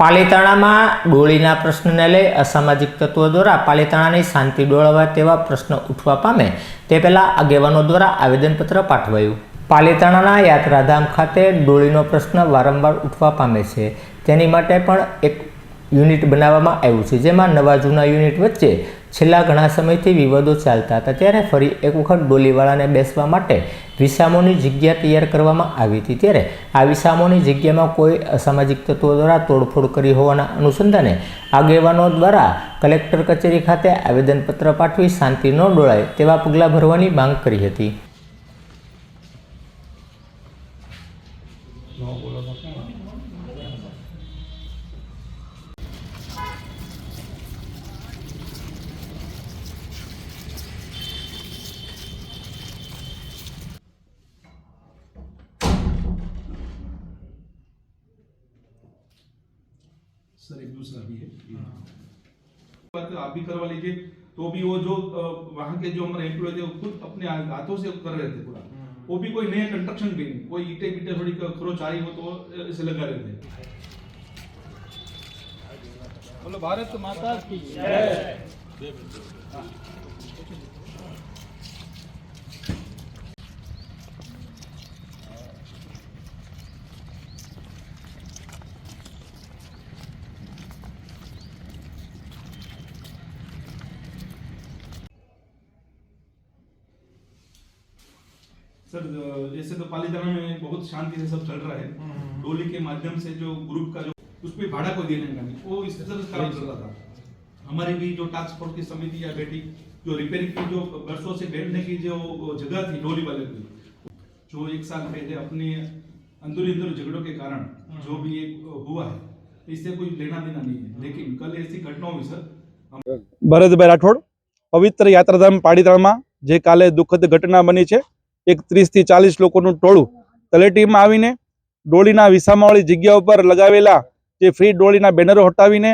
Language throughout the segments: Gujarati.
પાલીતાણામાં ડોળીના પ્રશ્નને લઈ અસામાજિક તત્વો દ્વારા પાલીતાણાની શાંતિ ડોળવા તેવા પ્રશ્ન ઉઠવા પામે તે પહેલાં આગેવાનો દ્વારા આવેદનપત્ર પાઠવાયું. પાલીતાણાના યાત્રાધામ ખાતે ડોળીનો પ્રશ્ન વારંવાર ઉઠવા પામે છે. તેની માટે પણ એક યુનિટ બનાવવામાં આવ્યું છે. જેમાં નવા જૂના યુનિટ વચ્ચે છેલ્લા ઘણા સમયથી વિવાદો ચાલતા હતા. ત્યારે ફરી એક વખત ડોલીવાળાને બેસવા માટે વિસામોની જગ્યા તૈયાર કરવામાં આવી હતી. ત્યારે આ વિસામોની જગ્યામાં કોઈ અસામાજિક તત્વો દ્વારા તોડફોડ કરી હોવાના અનુસંધાને આગેવાનો દ્વારા કલેક્ટર કચેરી ખાતે આવેદનપત્ર પાઠવી શાંતિ ન ડોળાય તેવા પગલાં ભરવાની માંગ કરી હતી. सर एक दूसरा भी है। बात आप भी करवा लीजिए। तो भी वो जो वहाँ के जो हमारे एम्प्लॉय थे वो खुद अपने हाथों से कर रहे थे पूरा। वो भी कोई नया कंस्ट्रक्शन भी नहीं। कोई ईटे बीटे थोड़ी खरोच आई हो तो ऐसे लगा रहे थे। बोलो भारत माता की सर अ, जैसे तो पालीताना में बहुत शांति से सब चल रहा है डोली के माध्यम से जो ग्रुप का जो उस पर भाड़ा को देने का नहीं वो इस तरह से काम चल रहा था हमारी भी जो टास्क फोर्स की समिति या बैठी जो रिपेयरिंग की जो वर्षों से बैठने की जो जगह थी डोली वाले की जो एक साल पहले अपने अंदर अंदर झगड़ों के कारण जो भी एक हुआ है इससे कोई लेना देना नहीं है लेकिन कल ऐसी घटना हुई सर ભરતભાઈ રાઠોડ પવિત્ર યાત્રાધામ પાડીતાળમાં જે કાલે દુઃખદ ઘટના બની છે એક ત્રીસથી ચાલીસ લોકોનું ટોળું તલેટીમાં આવીને ડોળીના વિસામાવાળી જગ્યા ઉપર લગાવેલા જે ફ્રી ડોળીના બેનરો હટાવીને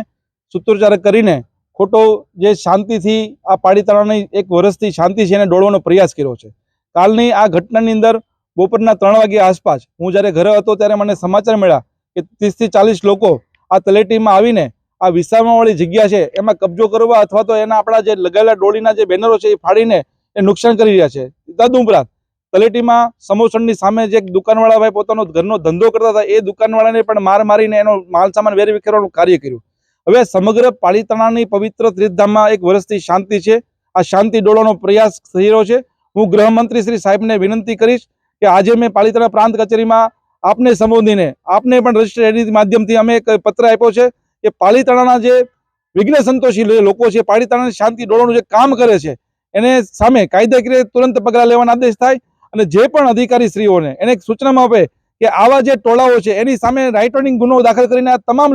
સૂત્રોચ્ચાર કરીને ખોટો જે શાંતિથી આ પાડીતાળાની એક વર્ષથી શાંતિ છે એને ડોળવાનો પ્રયાસ કર્યો છે. કાલની આ ઘટનાની અંદર બપોરના ત્રણ વાગ્યા આસપાસ હું જ્યારે ઘરે હતો ત્યારે મને સમાચાર મળ્યા કે ત્રીસથી ચાલીસ લોકો આ તલેટીમાં આવીને આ વિસામાવાળી જગ્યા છે એમાં કબજો કરવા અથવા તો એના આપણા જે લગાવેલા ડોળીના જે બેનરો છે એ ફાડીને એ નુકસાન કરી રહ્યા છે. તદુપરાંત તલેટીમાં સમોસણની સામે જે એક દુકાનવાળા ભાઈ પોતાનો ઘરનો ધંધો કરતા હતા, એ દુકાનવાળાને પણ માર મારીને એનો માલ સામાન વેરી વિખેરવાનું કાર્ય કર્યું. હવે સમગ્ર પાલીતાણાની પવિત્ર ત્રિધામમાં એક વર્ષથી શાંતિ છે. આ શાંતિ ડોળવાનો પ્રયાસ થઈ રહ્યો છે. હું ગૃહમંત્રી શ્રી સાહેબને વિનંતી કરીશ કે આજે મેં પાલીતાણા પ્રાંત કચેરીમાં આપને સંબોધીને, આપને પણ રજિસ્ટર એડી માધ્યમથી અમે એક પત્ર આપ્યો છે કે પાલીતાણાના જે વિઘ્ન સંતોષી લોકો છે, પાલીતાણાની શાંતિ ડોળવાનું જે કામ કરે છે, એને સામે કાયદાકીય તુરંત પગલાં લેવાના આદેશ થાય. અને જે પણ અધિકારી શ્રીઓને એને સૂચનામાં આપે કે આવા જે ટોળાઓ છે, એની સામે રાઇટ ગુનો દાખલ કરીને આ તમામ